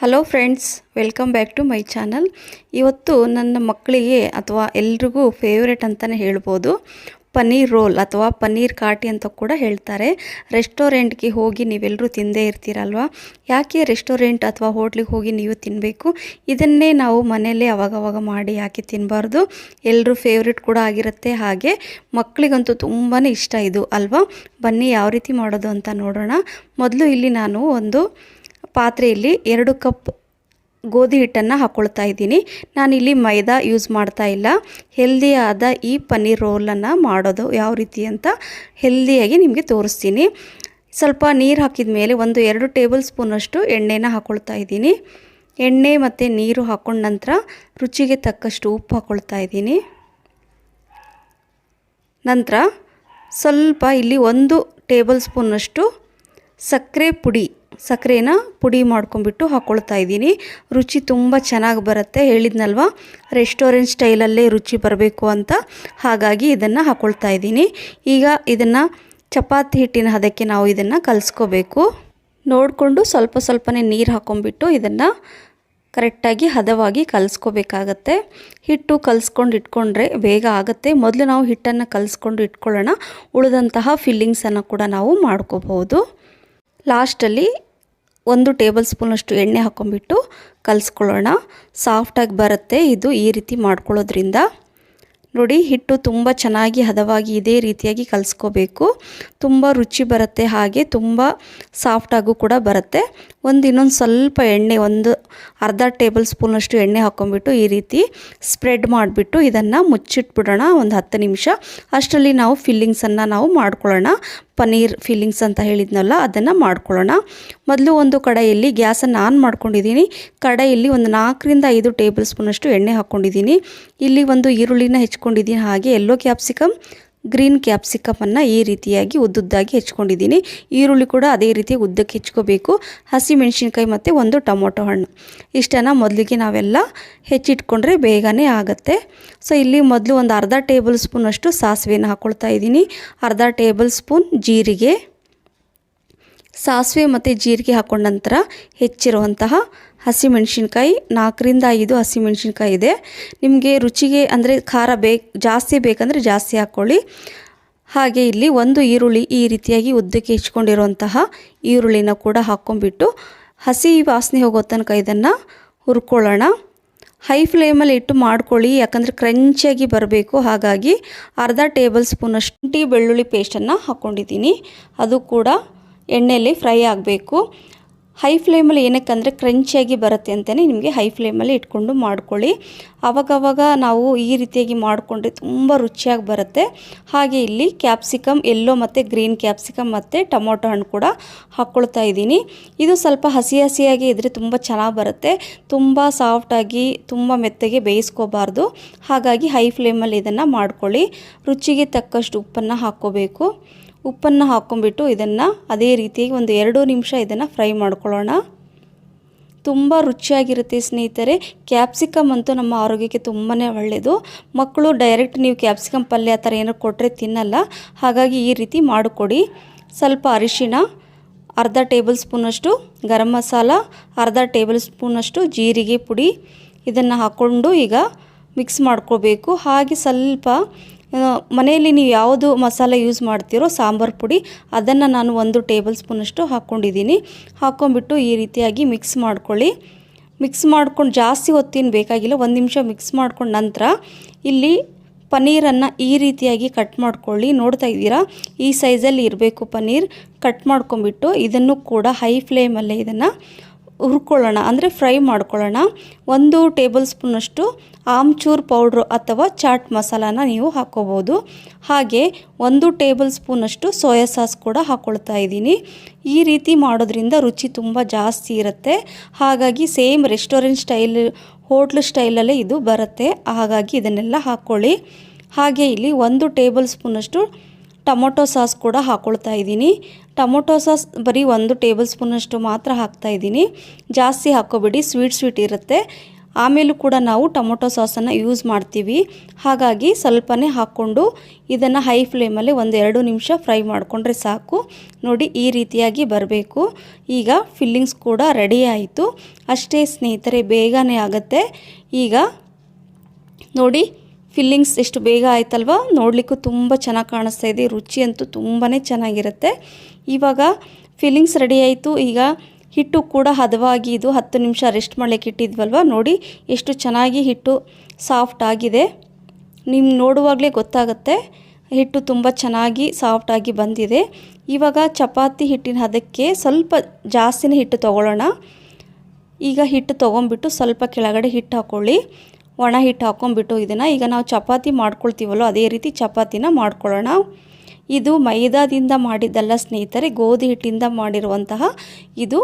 Hello friends welcome back to my channel ಇವತ್ತು ನನ್ನ ಮಕ್ಕಳಿಗೆ ಅಥವಾ ಎಲ್ರಿಗೂ ಫೇವ್ರೆಟ್ ಅಂತಲೇ ಹೇಳ್ಬೋದು. ಪನ್ನೀರ್ ರೋಲ್ ಅಥವಾ ಪನ್ನೀರ್ ಕಾಟಿ ಅಂತ ಕೂಡ ಹೇಳ್ತಾರೆ. ರೆಸ್ಟೋರೆಂಟ್ಗೆ ಹೋಗಿ ನೀವೆಲ್ಲರೂ ತಿಂದೇ ಇರ್ತೀರಲ್ವ? ಯಾಕೆ ರೆಸ್ಟೋರೆಂಟ್ ಅಥವಾ ಹೋಟ್ಲಿಗೆ ಹೋಗಿ ನೀವು ತಿನ್ನಬೇಕು ಇದನ್ನೇ ನಾವು ಮನೆಯಲ್ಲೇ ಅವಾಗವಾಗ ಮಾಡಿ ಯಾಕೆ ತಿನ್ನಬಾರ್ದು ಎಲ್ಲರೂ ಫೇವ್ರೆಟ್ ಕೂಡ ಆಗಿರುತ್ತೆ. ಹಾಗೆ ಮಕ್ಕಳಿಗಂತೂ ತುಂಬಾ ಇಷ್ಟ ಇದು, ಅಲ್ವಾ? ಬನ್ನಿ ಯಾವ ರೀತಿ ಮಾಡೋದು ಅಂತ ನೋಡೋಣ. ಮೊದಲು ಇಲ್ಲಿ ನಾನು ಒಂದು ಪಾತ್ರೆಯಲ್ಲಿ ಎರಡು ಕಪ್ ಗೋಧಿ ಹಿಟ್ಟನ್ನು ಹಾಕ್ಕೊಳ್ತಾ ಇದ್ದೀನಿ. ನಾನಿಲ್ಲಿ ಮೈದಾ ಯೂಸ್ ಮಾಡ್ತಾ ಇಲ್ಲ. ಹೆಲ್ದಿಯಾದ ಈ ಪನ್ನೀರ್ ರೋಲನ್ನು ಮಾಡೋದು ಯಾವ ರೀತಿ ಅಂತ ಹೆಲ್ದಿಯಾಗಿ ನಿಮಗೆ ತೋರಿಸ್ತೀನಿ. ಸ್ವಲ್ಪ ನೀರು ಹಾಕಿದ ಮೇಲೆ ಒಂದು ಎರಡು ಟೇಬಲ್ ಸ್ಪೂನಷ್ಟು ಎಣ್ಣೆನ ಹಾಕ್ಕೊಳ್ತಾ ಇದ್ದೀನಿ. ಎಣ್ಣೆ ಮತ್ತು ನೀರು ಹಾಕ್ಕೊಂಡ ನಂತರ ರುಚಿಗೆ ತಕ್ಕಷ್ಟು ಉಪ್ಪು ಹಾಕ್ಕೊಳ್ತಾ ಇದ್ದೀನಿ. ನಂತರ ಸ್ವಲ್ಪ ಇಲ್ಲಿ ಒಂದು ಟೇಬಲ್ ಸ್ಪೂನಷ್ಟು ಸಕ್ಕರೆ ಪುಡಿ ಸಕ್ಕರೆನ ಪುಡಿ ಮಾಡ್ಕೊಂಬಿಟ್ಟು ಹಾಕ್ಕೊಳ್ತಾ ಇದ್ದೀನಿ. ರುಚಿ ತುಂಬ ಚೆನ್ನಾಗಿ ಬರುತ್ತೆ, ಹೇಳಿದ್ನಲ್ವ? ರೆಸ್ಟೋರೆಂಟ್ ಸ್ಟೈಲಲ್ಲೇ ರುಚಿ ಬರಬೇಕು ಅಂತ ಹಾಗಾಗಿ ಇದನ್ನು ಹಾಕ್ಕೊಳ್ತಾ ಇದ್ದೀನಿ. ಈಗ ಇದನ್ನು ಚಪಾತಿ ಹಿಟ್ಟಿನ ಹದಕ್ಕೆ ನಾವು ಇದನ್ನು ಕಲಿಸ್ಕೋಬೇಕು. ನೋಡಿಕೊಂಡು ಸ್ವಲ್ಪ ಸ್ವಲ್ಪನೇ ನೀರು ಹಾಕ್ಕೊಂಬಿಟ್ಟು ಇದನ್ನು ಕರೆಕ್ಟಾಗಿ ಹದವಾಗಿ ಕಲಿಸ್ಕೋಬೇಕಾಗತ್ತೆ. ಹಿಟ್ಟು ಕಲಿಸ್ಕೊಂಡು ಇಟ್ಕೊಂಡ್ರೆ ಬೇಗ ಆಗುತ್ತೆ. ಮೊದಲು ನಾವು ಹಿಟ್ಟನ್ನು ಕಲಿಸ್ಕೊಂಡು ಇಟ್ಕೊಳ್ಳೋಣ. ಉಳಿದಂತಹ ಫಿಲ್ಲಿಂಗ್ಸನ್ನು ಕೂಡ ನಾವು ಮಾಡ್ಕೋಬಹುದು. ಲಾಸ್ಟಲ್ಲಿ ಒಂದು ಟೇಬಲ್ ಸ್ಪೂನಷ್ಟು ಎಣ್ಣೆ ಹಾಕ್ಕೊಂಬಿಟ್ಟು ಕಲಿಸ್ಕೊಳ್ಳೋಣ. ಸಾಫ್ಟಾಗಿ ಬರುತ್ತೆ ಇದು ಈ ರೀತಿ ಮಾಡ್ಕೊಳ್ಳೋದ್ರಿಂದ. ನೋಡಿ, ಹಿಟ್ಟು ತುಂಬ ಚೆನ್ನಾಗಿ ಹದವಾಗಿ ಇದೇ ರೀತಿಯಾಗಿ ಕಲಿಸ್ಕೋಬೇಕು. ತುಂಬ ರುಚಿ ಬರುತ್ತೆ, ಹಾಗೆ ತುಂಬ ಸಾಫ್ಟಾಗೂ ಕೂಡ ಬರುತ್ತೆ. ಒಂದು ಇನ್ನೊಂದು ಸ್ವಲ್ಪ ಎಣ್ಣೆ, ಒಂದು ಅರ್ಧ ಟೇಬಲ್ ಸ್ಪೂನಷ್ಟು ಎಣ್ಣೆ ಹಾಕ್ಕೊಂಬಿಟ್ಟು ಈ ರೀತಿ ಸ್ಪ್ರೆಡ್ ಮಾಡಿಬಿಟ್ಟು ಇದನ್ನು ಮುಚ್ಚಿಟ್ಬಿಡೋಣ. ಒಂದು ಹತ್ತು ನಿಮಿಷ. ಅಷ್ಟರಲ್ಲಿ ನಾವು ಫಿಲ್ಲಿಂಗ್ಸನ್ನು ನಾವು ಮಾಡ್ಕೊಳ್ಳೋಣ. ಪನ್ನೀರ್ ಫಿಲ್ಲಿಂಗ್ಸ್ ಅಂತ ಹೇಳಿದ್ನಲ್ಲ, ಅದನ್ನು ಮಾಡ್ಕೊಳ್ಳೋಣ. ಮೊದಲು ಒಂದು ಕಡೆಯಲ್ಲಿ ಗ್ಯಾಸನ್ನು ಆನ್ ಮಾಡ್ಕೊಂಡಿದ್ದೀನಿ. ಕಡೆಯಲ್ಲಿ ಒಂದು ನಾಲ್ಕರಿಂದ ಐದು ಟೇಬಲ್ ಸ್ಪೂನಷ್ಟು ಎಣ್ಣೆ ಹಾಕ್ಕೊಂಡಿದ್ದೀನಿ. ಇಲ್ಲಿ ಒಂದು ಈರುಳ್ಳಿನ ಹೆಚ್ಕೊಂಡಿದ್ದೀನಿ, ಹಾಗೆ ಎಲ್ಲೋ ಕ್ಯಾಪ್ಸಿಕಮ್ ಗ್ರೀನ್ ಕ್ಯಾಪ್ಸಿಕಮನ್ನು ಈ ರೀತಿಯಾಗಿ ಉದ್ದುದ್ದಾಗಿ ಹೆಚ್ಕೊಂಡಿದ್ದೀನಿ. ಈರುಳ್ಳಿ ಕೂಡ ಅದೇ ರೀತಿ ಉದ್ದಕ್ಕೆ ಹೆಚ್ಕೋಬೇಕು. ಹಸಿ ಮೆಣಸಿನ್ಕಾಯಿ ಮತ್ತು ಒಂದು ಟೊಮೊಟೊ ಹಣ್ಣು. ಇಷ್ಟನ್ನು ಮೊದಲಿಗೆ ನಾವೆಲ್ಲ ಹೆಚ್ಚಿಟ್ಕೊಂಡ್ರೆ ಬೇಗನೆ ಆಗುತ್ತೆ. ಸೊ, ಇಲ್ಲಿ ಮೊದಲು ಒಂದು ಅರ್ಧ ಟೇಬಲ್ ಸ್ಪೂನಷ್ಟು ಸಾಸಿವೆನ ಹಾಕ್ಕೊಳ್ತಾ ಇದ್ದೀನಿ. ಅರ್ಧ ಟೇಬಲ್ ಸ್ಪೂನ್ ಜೀರಿಗೆ. ಸಾಸಿವೆ ಮತ್ತು ಜೀರಿಗೆ ಹಾಕೊಂಡ ನಂತರ ಹೆಚ್ಚಿರುವಂತಹ ಹಸಿಮೆಣಸಿನ್ಕಾಯಿ, ನಾಲ್ಕರಿಂದ ಐದು ಹಸಿಮೆಣಸಿನ್ಕಾಯಿ ಇದೆ. ನಿಮಗೆ ರುಚಿಗೆ ಅಂದರೆ ಖಾರ ಬೇಕು ಜಾಸ್ತಿ ಬೇಕಂದರೆ ಜಾಸ್ತಿ ಹಾಕ್ಕೊಳ್ಳಿ. ಹಾಗೆ ಇಲ್ಲಿ ಒಂದು ಈರುಳ್ಳಿ ಈ ರೀತಿಯಾಗಿ ಉದ್ದಕ್ಕೆ ಹೆಚ್ಕೊಂಡಿರುವಂತಹ ಈರುಳ್ಳಿನ ಕೂಡ ಹಾಕ್ಕೊಂಬಿಟ್ಟು ಹಸಿ ವಾಸನೆ ಹೋಗೋ ತನಕ ಇದನ್ನು ಹುರ್ಕೊಳ್ಳೋಣ. ಹೈ ಫ್ಲೇಮಲ್ಲಿ ಇಟ್ಟು ಮಾಡ್ಕೊಳ್ಳಿ, ಯಾಕಂದರೆ ಕ್ರಂಚಿಯಾಗಿ ಬರಬೇಕು. ಹಾಗಾಗಿ ಅರ್ಧ ಟೇಬಲ್ ಸ್ಪೂನಷ್ಟು ಟೀ ಬೆಳ್ಳುಳ್ಳಿ ಪೇಸ್ಟನ್ನು ಹಾಕ್ಕೊಂಡಿದ್ದೀನಿ. ಅದು ಕೂಡ ಎಣ್ಣೆಯಲ್ಲಿ ಫ್ರೈ ಆಗಬೇಕು. ಹೈ ಫ್ಲೇಮಲ್ಲಿ ಏನಕ್ಕಂದರೆ ಕ್ರಂಚಿಯಾಗಿ ಬರುತ್ತೆ ಅಂತಲೇ ನಿಮಗೆ ಹೈ ಫ್ಲೇಮಲ್ಲಿ ಇಟ್ಕೊಂಡು ಮಾಡ್ಕೊಳ್ಳಿ. ಆವಾಗವಾಗ ನಾವು ಈ ರೀತಿಯಾಗಿ ಮಾಡಿಕೊಂಡ್ರೆ ತುಂಬ ರುಚಿಯಾಗಿ ಬರುತ್ತೆ. ಹಾಗೆ ಇಲ್ಲಿ ಕ್ಯಾಪ್ಸಿಕಮ್, ಎಲ್ಲೋ ಮತ್ತು ಗ್ರೀನ್ ಕ್ಯಾಪ್ಸಿಕಮ್ ಮತ್ತು ಟೊಮೊಟೊ ಹಣ್ಣು ಕೂಡ ಹಾಕ್ಕೊಳ್ತಾ ಇದ್ದೀನಿ. ಇದು ಸ್ವಲ್ಪ ಹಸಿ ಹಸಿಯಾಗಿ ಇದ್ದರೆ ತುಂಬ ಚೆನ್ನಾಗಿ ಬರುತ್ತೆ. ತುಂಬ ಸಾಫ್ಟಾಗಿ ತುಂಬ ಮೆತ್ತಗೆ ಬೇಯಿಸ್ಕೋಬಾರ್ದು. ಹಾಗಾಗಿ ಹೈ ಫ್ಲೇಮಲ್ಲಿ ಇದನ್ನು ಮಾಡ್ಕೊಳ್ಳಿ. ರುಚಿಗೆ ತಕ್ಕಷ್ಟು ಉಪ್ಪನ್ನು ಹಾಕ್ಕೋಬೇಕು. ಉಪ್ಪನ್ನು ಹಾಕ್ಕೊಂಬಿಟ್ಟು ಇದನ್ನು ಅದೇ ರೀತಿಯಾಗಿ ಒಂದು ಎರಡು ನಿಮಿಷ ಇದನ್ನು ಫ್ರೈ ಮಾಡ್ಕೊಳ್ಳೋಣ. ತುಂಬ ರುಚಿಯಾಗಿರುತ್ತೆ ಸ್ನೇಹಿತರೆ. ಕ್ಯಾಪ್ಸಿಕಮ್ ಅಂತೂ ನಮ್ಮ ಆರೋಗ್ಯಕ್ಕೆ ತುಂಬಾ ಒಳ್ಳೆಯದು ಮಕ್ಕಳು ಡೈರೆಕ್ಟ್ ನೀವು ಕ್ಯಾಪ್ಸಿಕಮ್ ಪಲ್ಯ ಆ ಥರ ಏನೋ ಕೊಟ್ಟರೆ ತಿನ್ನಲ್ಲ. ಹಾಗಾಗಿ ಈ ರೀತಿ ಮಾಡಿಕೊಡಿ. ಸ್ವಲ್ಪ ಅರಿಶಿಣ, ಅರ್ಧ ಟೇಬಲ್ ಸ್ಪೂನಷ್ಟು ಗರಂ ಮಸಾಲ, ಅರ್ಧ ಟೇಬಲ್ ಸ್ಪೂನಷ್ಟು ಜೀರಿಗೆ ಪುಡಿ ಇದನ್ನು ಹಾಕ್ಕೊಂಡು ಈಗ ಮಿಕ್ಸ್ ಮಾಡ್ಕೋಬೇಕು. ಹಾಗೆ ಸ್ವಲ್ಪ ಮನೆಯಲ್ಲಿ ನೀವು ಯಾವುದು ಮಸಾಲೆ ಯೂಸ್ ಮಾಡ್ತೀರೋ ಸಾಂಬಾರು ಪುಡಿ, ಅದನ್ನು ನಾನು ಒಂದು ಟೇಬಲ್ ಸ್ಪೂನಷ್ಟು ಹಾಕ್ಕೊಂಡಿದ್ದೀನಿ ಹಾಕ್ಕೊಂಬಿಟ್ಟು ಈ ರೀತಿಯಾಗಿ ಮಿಕ್ಸ್ ಮಾಡ್ಕೊಳ್ಳಿ. ಮಿಕ್ಸ್ ಮಾಡ್ಕೊಂಡು ಜಾಸ್ತಿ ಹೊತ್ತೇನು ಬೇಕಾಗಿಲ್ಲ, ಒಂದು ನಿಮಿಷ ಮಿಕ್ಸ್ ಮಾಡ್ಕೊಂಡು ನಂತರ ಇಲ್ಲಿ ಪನ್ನೀರನ್ನು ಈ ರೀತಿಯಾಗಿ ಕಟ್ ಮಾಡ್ಕೊಳ್ಳಿ. ನೋಡ್ತಾ ಇದ್ದೀರಾ? ಈ ಸೈಜಲ್ಲಿ ಇರಬೇಕು ಪನ್ನೀರ್. ಕಟ್ ಮಾಡ್ಕೊಂಬಿಟ್ಟು ಇದನ್ನು ಕೂಡ ಹೈ ಫ್ಲೇಮಲ್ಲೇ ಇದನ್ನು ಹುರ್ಕೊಳ್ಳೋಣ, ಅಂದರೆ ಫ್ರೈ ಮಾಡ್ಕೊಳ್ಳೋಣ. ಒಂದು ಟೇಬಲ್ ಸ್ಪೂನಷ್ಟು ಆಮ್ಚೂರ್ ಪೌಡ್ರು ಅಥವಾ ಚಾಟ್ ಮಸಾಲಾನ ನೀವು ಹಾಕ್ಕೋಬೋದು. ಹಾಗೆ ಒಂದು ಟೇಬಲ್ ಸ್ಪೂನಷ್ಟು ಸೋಯಾ ಸಾಸ್ ಕೂಡ ಹಾಕ್ಕೊಳ್ತಾ ಇದ್ದೀನಿ. ಈ ರೀತಿ ಮಾಡೋದ್ರಿಂದ ರುಚಿ ತುಂಬ ಜಾಸ್ತಿ ಇರುತ್ತೆ. ಹಾಗಾಗಿ ಸೇಮ್ ರೆಸ್ಟೋರೆಂಟ್ ಸ್ಟೈಲ್, ಹೋಟ್ಲ್ ಸ್ಟೈಲಲ್ಲೇ ಇದು ಬರುತ್ತೆ. ಹಾಗಾಗಿ ಇದನ್ನೆಲ್ಲ ಹಾಕ್ಕೊಳ್ಳಿ. ಹಾಗೆ ಇಲ್ಲಿ ಒಂದು ಟೇಬಲ್ ಸ್ಪೂನಷ್ಟು ಟೊಮೊಟೊ ಸಾಸ್ ಕೂಡ ಹಾಕ್ಕೊಳ್ತಾ ಇದ್ದೀನಿ. ಟೊಮೊಟೊ ಸಾಸ್ ಬರೀ ಒಂದು ಟೇಬಲ್ ಸ್ಪೂನಷ್ಟು ಮಾತ್ರ ಹಾಕ್ತಾ ಇದ್ದೀನಿ. ಜಾಸ್ತಿ ಹಾಕೋಬೇಡಿ, ಸ್ವೀಟ್ ಸ್ವೀಟ್ ಇರುತ್ತೆ. ಆಮೇಲೂ ಕೂಡ ನಾವು ಟೊಮೊಟೊ ಸಾಸನ್ನು ಯೂಸ್ ಮಾಡ್ತೀವಿ. ಹಾಗಾಗಿ ಸ್ವಲ್ಪನೇ ಹಾಕ್ಕೊಂಡು ಇದನ್ನು ಹೈ ಫ್ಲೇಮಲ್ಲಿ ಒಂದು ಎರಡು ನಿಮಿಷ ಫ್ರೈ ಮಾಡಿಕೊಂಡ್ರೆ ಸಾಕು. ನೋಡಿ, ಈ ರೀತಿಯಾಗಿ ಬರಬೇಕು. ಈಗ ಫಿಲ್ಲಿಂಗ್ಸ್ ಕೂಡ ರೆಡಿ ಆಯಿತು. ಅಷ್ಟೇ ಸ್ನೇಹಿತರೆ, ಬೇಗನೆ ಆಗುತ್ತೆ. ಈಗ ನೋಡಿ ಫಿಲ್ಲಿಂಗ್ಸ್ ಎಷ್ಟು ಬೇಗ ಆಯ್ತಲ್ವ? ನೋಡಲಿಕ್ಕೂ ತುಂಬ ಚೆನ್ನಾಗಿ ಕಾಣಿಸ್ತಾ ಇದೆ. ರುಚಿ ಅಂತೂ ತುಂಬಾ ಚೆನ್ನಾಗಿರುತ್ತೆ. ಇವಾಗ ಫಿಲ್ಲಿಂಗ್ಸ್ ರೆಡಿ ಆಯಿತು. ಈಗ ಹಿಟ್ಟು ಕೂಡ ಹದವಾಗಿ ಇದು ಹತ್ತು ನಿಮಿಷ ರೆಸ್ಟ್ ಮಾಡಲಿಕ್ಕೆ ಇಟ್ಟಿದ್ವಲ್ವ? ನೋಡಿ, ಎಷ್ಟು ಚೆನ್ನಾಗಿ ಹಿಟ್ಟು ಸಾಫ್ಟ್ ಆಗಿದೆ. ನಿಮ್ಗೆ ನೋಡುವಾಗಲೇ ಗೊತ್ತಾಗುತ್ತೆ. ಹಿಟ್ಟು ತುಂಬ ಚೆನ್ನಾಗಿ ಸಾಫ್ಟಾಗಿ ಬಂದಿದೆ. ಇವಾಗ ಚಪಾತಿ ಹಿಟ್ಟಿನ ಹದಕ್ಕೆ ಸ್ವಲ್ಪ ಜಾಸ್ತಿನೇ ಹಿಟ್ಟು ತೊಗೊಳ್ಳೋಣ. ಈಗ ಹಿಟ್ಟು ತೊಗೊಂಬಿಟ್ಟು ಸ್ವಲ್ಪ ಕೆಳಗಡೆ ಹಿಟ್ಟು ಹಾಕ್ಕೊಳ್ಳಿ ಒಣ ಹಿಟ್ಟು ಹಾಕ್ಕೊಂಬಿಟ್ಟು ಇದನ್ನು ಈಗ ನಾವು ಚಪಾತಿ ಮಾಡ್ಕೊಳ್ತೀವಲ್ಲೋ ಅದೇ ರೀತಿ ಚಪಾತಿನ ಮಾಡ್ಕೊಳ್ಳೋಣ. ಇದು ಮೈದಾದಿಂದ ಮಾಡಿದ್ದಲ್ಲ ಸ್ನೇಹಿತರೆ, ಗೋಧಿ ಹಿಟ್ಟಿಂದ ಮಾಡಿರುವಂತಹ ಇದು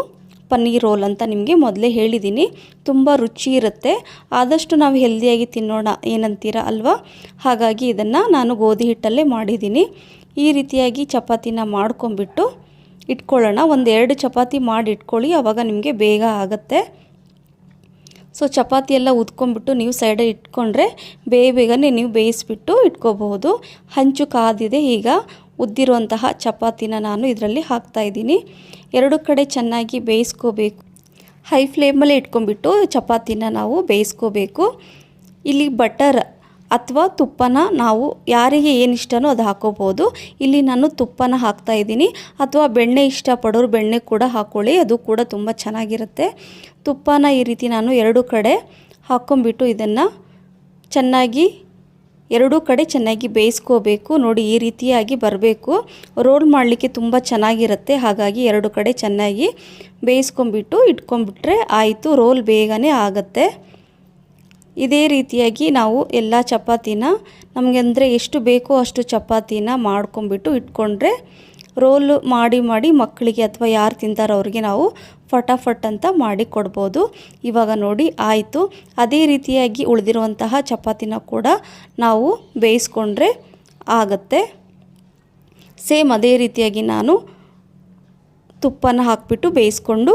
ಪನ್ನೀರ್ ರೋಲ್ ಅಂತ ನಿಮಗೆ ಮೊದಲೇ ಹೇಳಿದ್ದೀನಿ ತುಂಬ ರುಚಿ ಇರುತ್ತೆ. ಆದಷ್ಟು ನಾವು ಹೆಲ್ದಿಯಾಗಿ ತಿನ್ನೋಣ, ಏನಂತೀರ ಅಲ್ವಾ? ಹಾಗಾಗಿ ಇದನ್ನು ನಾನು ಗೋಧಿ ಹಿಟ್ಟಲ್ಲೇ ಮಾಡಿದ್ದೀನಿ ಈ ರೀತಿಯಾಗಿ ಚಪಾತಿನ ಮಾಡ್ಕೊಂಬಿಟ್ಟು ಇಟ್ಕೊಳ್ಳೋಣ. ಒಂದು ಎರಡು ಚಪಾತಿ ಮಾಡಿ ಇಟ್ಕೊಳ್ಳಿ ಆವಾಗ ನಿಮಗೆ ಬೇಗ ಆಗುತ್ತೆ. ಸೊ ಚಪಾತಿ ಎಲ್ಲ ಉದ್ಕೊಂಡ್ಬಿಟ್ಟು ನೀವು ಸೈಡಲ್ಲಿ ಇಟ್ಕೊಂಡ್ರೆ ಬೇಗ ಬೇಗನೆ ನೀವು ಬೇಯಿಸ್ಬಿಟ್ಟು ಇಟ್ಕೋಬಹುದು. ಹಂಚು ಕಾದಿದೆ ಈಗ. ಉದ್ದಿರುವಂತಹ ಚಪಾತಿನ ನಾನು ಇದರಲ್ಲಿ ಹಾಕ್ತಾ ಇದ್ದೀನಿ. ಎರಡು ಕಡೆ ಚೆನ್ನಾಗಿ ಬೇಯಿಸ್ಕೋಬೇಕು. ಹೈ ಫ್ಲೇಮಲ್ಲೇ ಇಟ್ಕೊಂಡ್ಬಿಟ್ಟು ಚಪಾತಿನ ನಾವು ಬೇಯಿಸ್ಕೋಬೇಕು. ಇಲ್ಲಿ ಬಟರ್ ಅಥವಾ ತುಪ್ಪನ ನಾವು ಯಾರಿಗೆ ಏನು ಇಷ್ಟನೋ ಅದು ಹಾಕೋಬೋದು ಇಲ್ಲಿ ನಾನು ತುಪ್ಪನ ಹಾಕ್ತಾ ಇದ್ದೀನಿ. ಅಥವಾ ಬೆಣ್ಣೆ ಇಷ್ಟಪಡೋರು ಬೆಣ್ಣೆ ಕೂಡ ಹಾಕ್ಕೊಳ್ಳಿ ಅದು ಕೂಡ ತುಂಬ ಚೆನ್ನಾಗಿರುತ್ತೆ. ತುಪ್ಪನ ಈ ರೀತಿ ನಾನು ಎರಡು ಕಡೆ ಹಾಕ್ಕೊಂಬಿಟ್ಟು ಇದನ್ನು ಚೆನ್ನಾಗಿ, ಎರಡೂ ಕಡೆ ಚೆನ್ನಾಗಿ ಬೇಯಿಸ್ಕೋಬೇಕು. ನೋಡಿ, ಈ ರೀತಿಯಾಗಿ ಬರಬೇಕು. ರೋಲ್ ಮಾಡಲಿಕ್ಕೆ ತುಂಬ ಚೆನ್ನಾಗಿರುತ್ತೆ. ಹಾಗಾಗಿ ಎರಡು ಕಡೆ ಚೆನ್ನಾಗಿ ಬೇಯಿಸ್ಕೊಂಬಿಟ್ಟು ಇಟ್ಕೊಂಡ್ಬಿಟ್ರೆ ಆಯಿತು, ರೋಲ್ ಬೇಗನೆ ಆಗುತ್ತೆ. ಇದೇ ರೀತಿಯಾಗಿ ನಾವು ಎಲ್ಲ ಚಪಾತಿನ ನಮಗೆ ಅಂದರೆ ಎಷ್ಟು ಬೇಕೋ ಅಷ್ಟು ಚಪಾತಿನ ಮಾಡ್ಕೊಂಬಿಟ್ಟು ಇಟ್ಕೊಂಡ್ರೆ ರೋಲ್ ಮಾಡಿ ಮಾಡಿ ಮಕ್ಕಳಿಗೆ ಅಥವಾ ಯಾರು ತಿಂತಾರೋ ಅವ್ರಿಗೆ ನಾವು ಫಟಾಫಟ್ ಅಂತ ಮಾಡಿ ಕೊಡ್ಬೋದು. ಇವಾಗ ನೋಡಿ ಆಯಿತು. ಅದೇ ರೀತಿಯಾಗಿ ಉಳಿದಿರುವಂತಹ ಚಪಾತಿನ ಕೂಡ ನಾವು ಬೇಯಿಸ್ಕೊಂಡ್ರೆ ಆಗುತ್ತೆ. ಸೇಮ್ ಅದೇ ರೀತಿಯಾಗಿ ನಾನು ತುಪ್ಪನ ಹಾಕಿಬಿಟ್ಟು ಬೇಯಿಸ್ಕೊಂಡು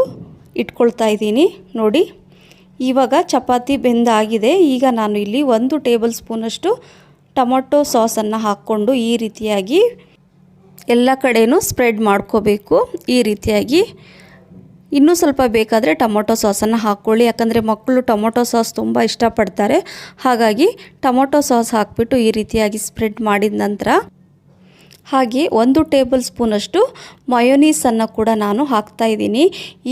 ಇಟ್ಕೊಳ್ತಾ ಇದ್ದೀನಿ. ನೋಡಿ ಇವಾಗ ಚಪಾತಿ ಬೆಂದಾಗಿದೆ. ಈಗ ನಾನು ಇಲ್ಲಿ ಒಂದು ಟೇಬಲ್ ಸ್ಪೂನಷ್ಟು ಟೊಮೊಟೊ ಸಾಸನ್ನು ಹಾಕ್ಕೊಂಡು ಈ ರೀತಿಯಾಗಿ ಎಲ್ಲ ಕಡೆಯೂ ಸ್ಪ್ರೆಡ್ ಮಾಡ್ಕೋಬೇಕು. ಈ ರೀತಿಯಾಗಿ ಇನ್ನೂ ಸ್ವಲ್ಪ ಬೇಕಾದರೆ ಟೊಮೊಟೊ ಸಾಸನ್ನು ಹಾಕ್ಕೊಳ್ಳಿ. ಯಾಕಂದರೆ ಮಕ್ಕಳು ಟೊಮೊಟೊ ಸಾಸ್ ತುಂಬ ಇಷ್ಟಪಡ್ತಾರೆ. ಹಾಗಾಗಿ ಟೊಮೊಟೊ ಸಾಸ್ ಹಾಕ್ಬಿಟ್ಟು ಈ ರೀತಿಯಾಗಿ ಸ್ಪ್ರೆಡ್ ಮಾಡಿದ ನಂತರ ಹಾಗೆ ಒಂದು ಟೇಬಲ್ ಸ್ಪೂನಷ್ಟು ಮಯೋನೀಸನ್ನು ಕೂಡ ನಾನು ಹಾಕ್ತಾ ಇದ್ದೀನಿ.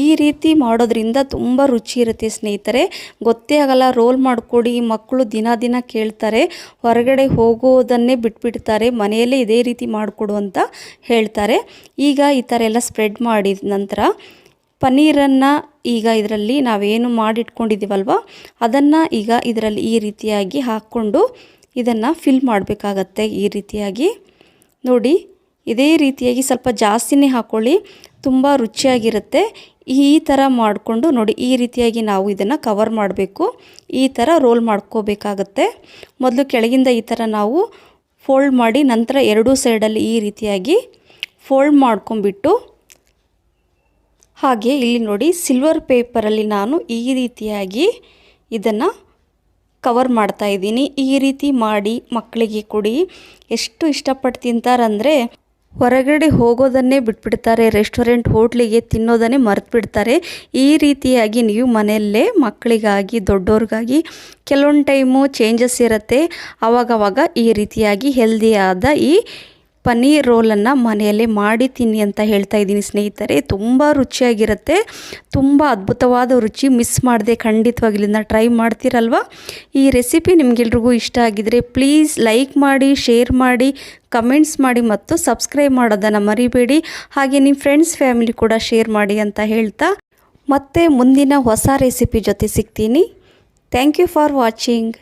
ಈ ರೀತಿ ಮಾಡೋದ್ರಿಂದ ತುಂಬ ರುಚಿ ಇರುತ್ತೆ ಸ್ನೇಹಿತರೆ. ಗೊತ್ತೇ ಆಗಲ್ಲ ರೋಲ್ ಮಾಡಿಕೊಡಿ, ಮಕ್ಕಳು ದಿನ ದಿನ ಕೇಳ್ತಾರೆ, ಹೊರಗಡೆ ಹೋಗೋದನ್ನೇ ಬಿಟ್ಬಿಡ್ತಾರೆ, ಮನೆಯಲ್ಲೇ ಇದೇ ರೀತಿ ಮಾಡಿಕೊಡು ಅಂತ ಹೇಳ್ತಾರೆ. ಈಗ ಈ ಥರ ಎಲ್ಲ ಸ್ಪ್ರೆಡ್ ಮಾಡಿದ ನಂತರ ಪನ್ನೀರನ್ನು ಈಗ ಇದರಲ್ಲಿ ನಾವೇನು ಮಾಡಿಟ್ಕೊಂಡಿದ್ದೀವಲ್ವ, ಅದನ್ನು ಈಗ ಇದರಲ್ಲಿ ಈ ರೀತಿಯಾಗಿ ಹಾಕ್ಕೊಂಡು ಇದನ್ನು ಫಿಲ್ ಮಾಡಬೇಕಾಗತ್ತೆ ಈ ರೀತಿಯಾಗಿ. ನೋಡಿ, ಇದೇ ರೀತಿಯಾಗಿ ಸ್ವಲ್ಪ ಜಾಸ್ತಿನೇ ಹಾಕ್ಕೊಳ್ಳಿ ತುಂಬ ರುಚಿಯಾಗಿರುತ್ತೆ. ಈ ಥರ ಮಾಡಿಕೊಂಡು ನೋಡಿ, ಈ ರೀತಿಯಾಗಿ ನಾವು ಇದನ್ನು ಕವರ್ ಮಾಡಬೇಕು. ಈ ಥರ ರೋಲ್ ಮಾಡ್ಕೋಬೇಕಾಗತ್ತೆ. ಮೊದಲು ಕೆಳಗಿಂದ ಈ ಥರ ನಾವು ಫೋಲ್ಡ್ ಮಾಡಿ, ನಂತರ ಎರಡೂ ಸೈಡಲ್ಲಿ ಈ ರೀತಿಯಾಗಿ ಫೋಲ್ಡ್ ಮಾಡ್ಕೊಂಬಿಟ್ಟು ಹಾಗೆ ಇಲ್ಲಿ ನೋಡಿ ಸಿಲ್ವರ್ ಪೇಪರಲ್ಲಿ ನಾನು ಈ ರೀತಿಯಾಗಿ ಇದನ್ನು ಕವರ್ ಮಾಡ್ತಾ ಇದ್ದೀನಿ. ಈ ರೀತಿ ಮಾಡಿ ಮಕ್ಕಳಿಗೆ ಕೊಡಿ. ಎಷ್ಟು ಇಷ್ಟಪಟ್ಟು ತಿಂತಾರಂದರೆ ಹೊರಗಡೆ ಹೋಗೋದನ್ನೇ ಬಿಟ್ಬಿಡ್ತಾರೆ. ರೆಸ್ಟೋರೆಂಟ್ ಹೋಟ್ಲಿಗೆ ತಿನ್ನೋದನ್ನೇ ಮರೆತು ಬಿಡ್ತಾರೆ ಈ ರೀತಿಯಾಗಿ ನೀವು ಮನೆಯಲ್ಲೇ ಮಕ್ಕಳಿಗಾಗಿ, ದೊಡ್ಡೋರಿಗಾಗಿ ಕೆಲವೊಂದು ಟೈಮು ಚೇಂಜಸ್ ಇರುತ್ತೆ. ಆವಾಗವಾಗ ಈ ರೀತಿಯಾಗಿ ಹೆಲ್ದಿಯಾದ ಈ ಪನ್ನೀರ್ ರೋಲನ್ನು ಮನೆಯಲ್ಲೇ ಮಾಡಿ ತಿನ್ನಿ ಅಂತ ಹೇಳ್ತಾ ಇದ್ದೀನಿ ಸ್ನೇಹಿತರೆ. ತುಂಬ ರುಚಿಯಾಗಿರುತ್ತೆ. ತುಂಬ ಅದ್ಭುತವಾದ ರುಚಿ. ಮಿಸ್ ಮಾಡದೆ ಖಂಡಿತವಾಗಿ ಇಲ್ಲಿಂದ ಟ್ರೈ ಮಾಡ್ತೀರಲ್ವ? ಈ ರೆಸಿಪಿ ನಿಮಗೆಲ್ರಿಗೂ ಇಷ್ಟ ಆಗಿದರೆ ಪ್ಲೀಸ್ ಲೈಕ್ ಮಾಡಿ, ಶೇರ್ ಮಾಡಿ, ಕಮೆಂಟ್ಸ್ ಮಾಡಿ ಮತ್ತು ಸಬ್ಸ್ಕ್ರೈಬ್ ಮಾಡೋದನ್ನು ಮರಿಬೇಡಿ. ಹಾಗೆ ನಿಮ್ಮ ಫ್ರೆಂಡ್ಸ್, ಫ್ಯಾಮಿಲಿ ಕೂಡ ಶೇರ್ ಮಾಡಿ ಅಂತ ಹೇಳ್ತಾ ಮತ್ತೆ ಮುಂದಿನ ಹೊಸ ರೆಸಿಪಿ ಜೊತೆ ಸಿಗ್ತೀನಿ. Thank you for watching.